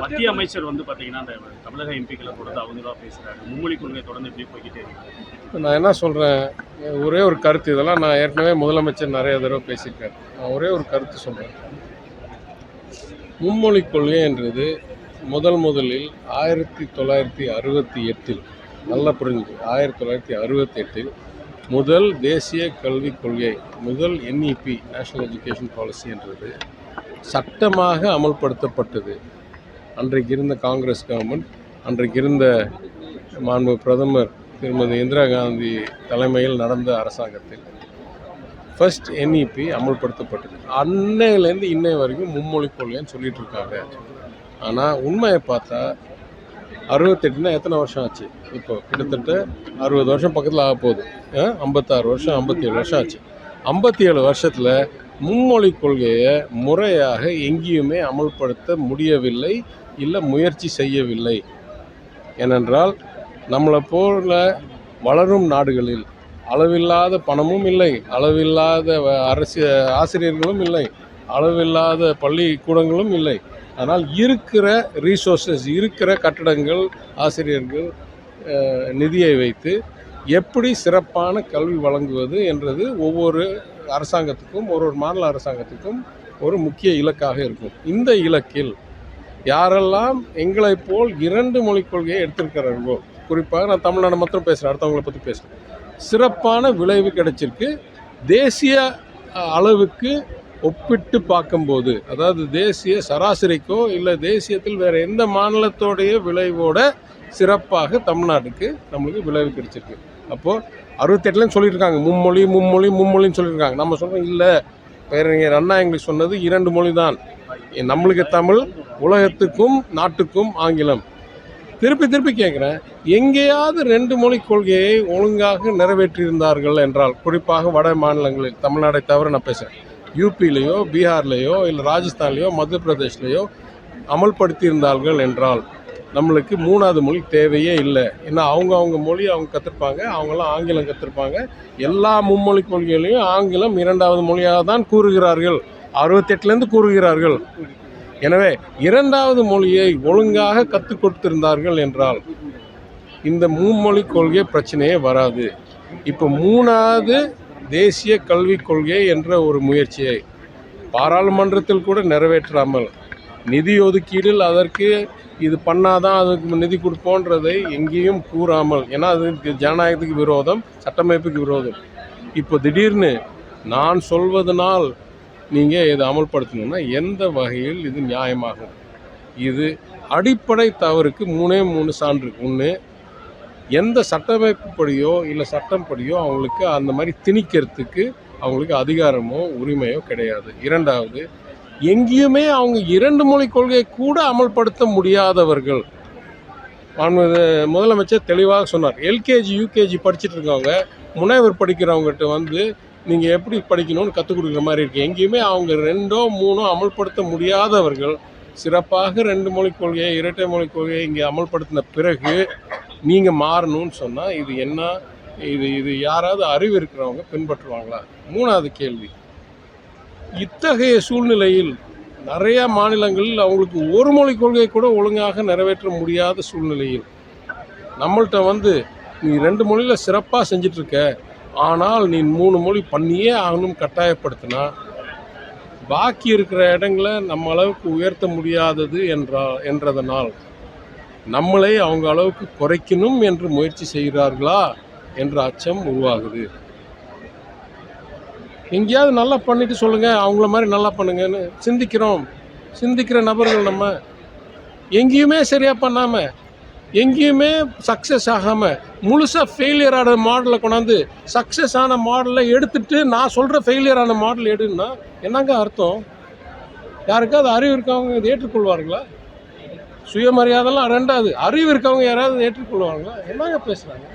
மத்திய அமைச்சர் வந்து பார்த்தீங்கன்னா அந்த தமிழக எம்பிக்களை தொடர்ந்து அவங்களா பேசுறாரு. மும்மொழி கொள்கை தொடர்ந்து எப்படி போய்கிட்டே இருக்கு. நான் என்ன சொல்கிறேன் ஒரே ஒரு கருத்து இதெல்லாம் நான் ஏற்கனவே முதலமைச்சர் நிறைய தடவை பேசியிருக்கேன் நான் ஒரே ஒரு கருத்து சொல்கிறேன் மும்மொழி கொள்கைன்றது முதல் முதலில் ஆயிரத்தி தொள்ளாயிரத்தி அறுபத்தி எட்டில் நல்லா புரிஞ்சு ஆயிரத்தி தொள்ளாயிரத்தி அறுபத்தி எட்டில் முதல் தேசிய கல்விக் கொள்கை முதல் என்இபி நேஷனல் எஜுகேஷன் பாலிசி என்றது சட்டமாக அமல்படுத்தப்பட்டது. அன்றைக்கு இருந்த காங்கிரஸ் கவர்மெண்ட் அன்றைக்கு இருந்த மாண்பு பிரதமர் திருமதி இந்திரா காந்தி தலைமையில் நடந்த அரசாங்கத்தில் ஃபர்ஸ்ட் என்இபி அமல்படுத்தப்பட்டது. அன்னையிலேருந்து இன்னை வரைக்கும் மும்மொழி கொள்கைன்னு சொல்லிட்டு இருக்காங்க. ஆனால் உண்மையை பார்த்தா அறுபத்தெட்டுனா எத்தனை வருஷம் ஆச்சு? இப்போ கிட்டத்தட்ட அறுபது வருஷம் பக்கத்தில் ஆக போகுது. ஐம்பத்தாறு வருஷம் ஐம்பத்தி ஏழு வருஷம் ஆச்சு. ஐம்பத்தி ஏழு வருஷத்தில் மும்மொழி கொள்கையை முறையாக எங்கேயுமே அமல்படுத்த முடியவில்லை. இல்லை முயற்சி செய்யவில்லை. ஏனென்றால் நம்மளை போல வளரும் நாடுகளில் அளவில்லாத பணமும் இல்லை அளவில்லாத அரசு ஆசிரியர்களும் இல்லை அளவில்லாத பள்ளிக்கூடங்களும் இல்லை. ஆனால் இருக்கிற ரீசோர்ஸஸ் இருக்கிற கட்டடங்கள் ஆசிரியர்கள் நிதியை வைத்து எப்படி சிறப்பான கல்வி வழங்குவது என்றது ஒவ்வொரு அரசாங்கத்துக்கும் ஒரு ஒரு மாநில அரசாங்கத்துக்கும் ஒரு முக்கிய இலக்காக இருக்கும். இந்த இலக்கில் யாரெல்லாம் எங்களை போல் இரண்டு மொழிக் கொள்கையை எடுத்திருக்கிறார்களோ குறிப்பாக நான் தமிழ்நாடு மாத்திரம் பேசுகிறேன் அடுத்தவங்களை பற்றி பேசுகிறேன் சிறப்பான விளைவு கிடைச்சிருக்கு. தேசிய அளவுக்கு ஒப்பிட்டு பார்க்கும்போது அதாவது தேசிய சராசரிக்கோ இல்லை தேசியத்தில் வேறு எந்த மாநிலத்தோடைய விளைவோட சிறப்பாக தமிழ்நாட்டுக்கு நம்மளுக்கு விளைவு கிடைச்சிருக்கு. அப்போது அறுபத்தெட்டுலன்னு சொல்லியிருக்காங்க மும்மொழி மும்மொழி மும்மொழின்னு சொல்லியிருக்காங்க நம்ம சொல்கிறோம் இல்லை பேரறிஞர் அண்ணா எங்களுக்கு சொன்னது இரண்டு மொழி தான் நம்மளுக்கு தமிழ் உலகத்துக்கும் நாட்டுக்கும் ஆங்கிலம். திருப்பி திருப்பி கேட்குறேன் எங்கேயாவது ரெண்டு மொழி கொள்கையை ஒழுங்காக நிறைவேற்றியிருந்தார்கள் என்றால் குறிப்பாக வட மாநிலங்களில் தமிழ்நாடை தவிர நான் பேசுகிறேன் யூபிலேயோ பீகார்லேயோ இல்லை ராஜஸ்தான்லேயோ மத்திய பிரதேஷ்லேயோ அமல்படுத்தியிருந்தார்கள் என்றால் நம்மளுக்கு மூணாவது மொழி தேவையே இல்லை. ஏன்னா அவங்க அவங்க மொழி அவங்க கற்றுருப்பாங்க அவங்களாம் ஆங்கிலம் கற்றுருப்பாங்க எல்லா மும்மொழி கொள்கைகளையும் ஆங்கிலம் இரண்டாவது மொழியாக தான் கூறுகிறார்கள். அறுபத்தெட்டுலேருந்து கூறுகிறார்கள். எனவே இரண்டாவது மொழியை ஒழுங்காக கற்றுக் கொடுத்திருந்தார்கள் என்றால் இந்த மும்மொழி கொள்கை பிரச்சனையே வராது. இப்போ மூணாவது தேசிய கல்விக் கொள்கை என்ற ஒரு முயற்சியை பாராளுமன்றத்தில் கூட நிறைவேற்றாமல் நிதி ஒதுக்கீடில் அதற்கு இது பண்ணாதான் அதுக்கு நிதி கொடுப்போன்றதை எங்கேயும் கூறாமல் ஏன்னா அது ஜனநாயகத்துக்கு விரோதம் சட்டமைப்புக்கு விரோதம். இப்போ திடீர்னு நான் சொல்வதனால் நீங்கள் இதை அமல்படுத்தணும்னா எந்த வகையில் இது நியாயமாகும்? இது அடிப்படை தவறுக்கு மூணே மூணு சான்று. ஒன்று எந்த சட்டமைப்புப்படியோ இல்லை சட்டம் படியோ அவங்களுக்கு அந்த மாதிரி திணிக்கிறதுக்கு அவங்களுக்கு அதிகாரமோ உரிமையோ கிடையாது. இரண்டாவது எங்கேயுமே அவங்க இரண்டு மொழி கொள்கையை கூட அமல்படுத்த முடியாதவர்கள். முதலமைச்சர் தெளிவாக சொன்னார். எல்கேஜி யூகேஜி படிச்சுட்டு இருக்கவங்க முனைவர் படிக்கிறவங்ககிட்ட வந்து நீங்கள் எப்படி படிக்கணும்னு கற்றுக் கொடுக்குற மாதிரி இருக்கு. எங்கேயுமே அவங்க ரெண்டோ மூணோ அமல்படுத்த முடியாதவர்கள் சிறப்பாக ரெண்டு மொழி கொள்கையை இரட்டை மொழி கொள்கையை இங்கே அமல்படுத்தின பிறகு நீங்கள் மாறணும்னு சொன்னால் இது என்ன இது இது யாராவது அறிவு இருக்கிறவங்க பின்பற்றுவாங்களா? மூணாவது கேள்வி. இத்தகைய சூழ்நிலையில் நிறையா மாநிலங்களில் அவங்களுக்கு ஒரு மொழி கொள்கை கூட ஒழுங்காக நிறைவேற்ற முடியாத சூழ்நிலையில் நம்மள்கிட்ட வந்து நீ ரெண்டு மொழியில் சிறப்பாக செஞ்சிட்ருக்க ஆனால் நீ மூணு மொழி பண்ணியே ஆகணும் கட்டாயப்படுத்தினா பாக்கி இருக்கிற இடங்களை நம்ம அளவுக்கு உயர்த்த முடியாதது என்றா என்றதனால் நம்மளை அவங்க அளவுக்கு குறைக்கணும் என்று முயற்சி செய்கிறார்களா? என்ற அச்சம் உருவாகுது. எங்கேயாவது நல்லா பண்ணிட்டு சொல்லுங்கள் அவங்கள மாதிரி நல்லா பண்ணுங்கன்னு சிந்திக்கிறோம். சிந்திக்கிற நபர்கள் நம்ம எங்கேயுமே சரியாக பண்ணாமல் எங்கேயுமே சக்ஸஸ் ஆகாமல் முழுசாக ஃபெயிலியர் ஆன மாடலை கொண்டாந்து சக்ஸஸ் ஆன மாடலை எடுத்துட்டு நான் சொல்கிற ஃபெயிலியர் ஆன மாடல் எடுன்னா என்னங்க அர்த்தம்? யாருக்காவது அறிவு இருக்கவங்க இதை ஏற்றுக்கொள்வார்களா? சுயமரியாதைலாம் ரெண்டாவது அறிவு இருக்கவங்க யாராவது ஏற்றுக்கொள்வாங்களா என்னங்க பேசுகிறாங்க